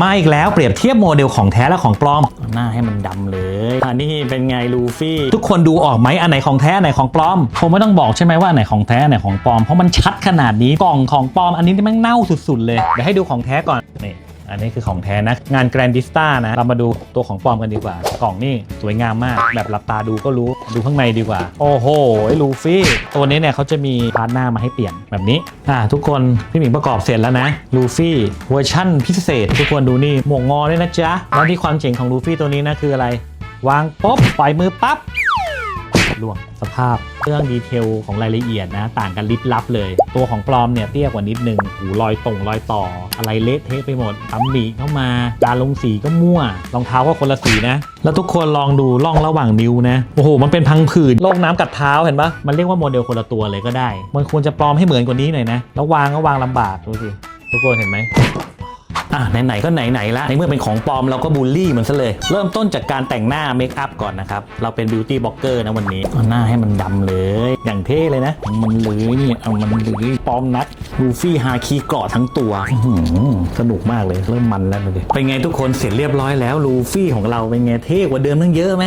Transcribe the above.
มาอีกแล้วเปรียบเทียบโมเดลของแท้และของปลอม หน้าให้มันดำเลยอันนี้เป็นไงลูฟี่ ทุกคนดูออกไหมอันไหนของแท้อันไหนของปลอมผมไม่ต้องบอกใช่ไหมว่าอันไหนของแท้อันไหนของปลอมเพราะมันชัดขนาดนี้กล่องของปลอมอันนี้ที่มันเน่าสุดๆเลยเดี๋ยวให้ดูของแท้ก่อนนี่ อันนี้คือของแท้นะ งานแกรนดิสตานะ เรามาดูตัวของปลอมกันดีกว่า กล่องนี่สวยงามมาก แบบหลับตาดูก็รู้ ดูข้างในดีกว่า โอ้โหไอ้ลูฟี่ ตัวนี้เนี่ยเขาจะมีพาร์ทหน้ามาให้เปลี่ยนแบบนี้ อ่า ทุกคน พี่หมิงประกอบเสร็จแล้วนะ ลูฟี่เวอร์ชั่นพิเศษ ทุกคนดูนี่ หมวกงอด้วยนะจ๊ะ แล้วที่ความเจ๋งของลูฟี่ตัวนี้นะคืออะไร วางปุ๊บปล่อยมือปั๊บ ล่วงสภาพเรื่องดีเทลของรายละเอียดนะต่างกันลิบลับเลย ตัวของปลอมเนี่ยเตี้ยกว่านิดนึงหูรอยตรงรอยต่อ อะไรเละเทะไปหมดตำหนิเข้ามาการลงสีก็มั่วรองเท้าก็คนละสีนะ แล้วทุกคนลองดูร่องระหว่างนิ้วนะโอ้โหมันเป็นพังผืดโรคน้ำกัดเท้าเห็นปะมันเรียกว่าโมเดลคนละตัวเลยก็ได้ มันควรจะปลอมให้เหมือนกว่านี้หน่อยนะแล้ววางก็วางลำบากดูสิทุกคนเห็นไหม อะไหนๆก็ไหนๆละในเมื่อเป็นของปลอมเราก็บูลลี่มันซะเลย เริ่มต้นจากการแต่งหน้าเมคอัพก่อนนะครับ เราเป็นบิวตี้บล็อกเกอร์นะวันนี้เอาหน้าให้มันดำเลย อย่างเท่เลยนะมันเลยเนี่ยเอามันเลยปลอมนัดลูฟี่ฮาคีเกาะทั้งตัวสนุกมากเลยเริ่มมันแล้วเลยเป็นไงทุกคนเสร็จเรียบร้อยแล้วลูฟี่ของเราเป็นไงเท่กว่าเดิมตั้งเยอะไหม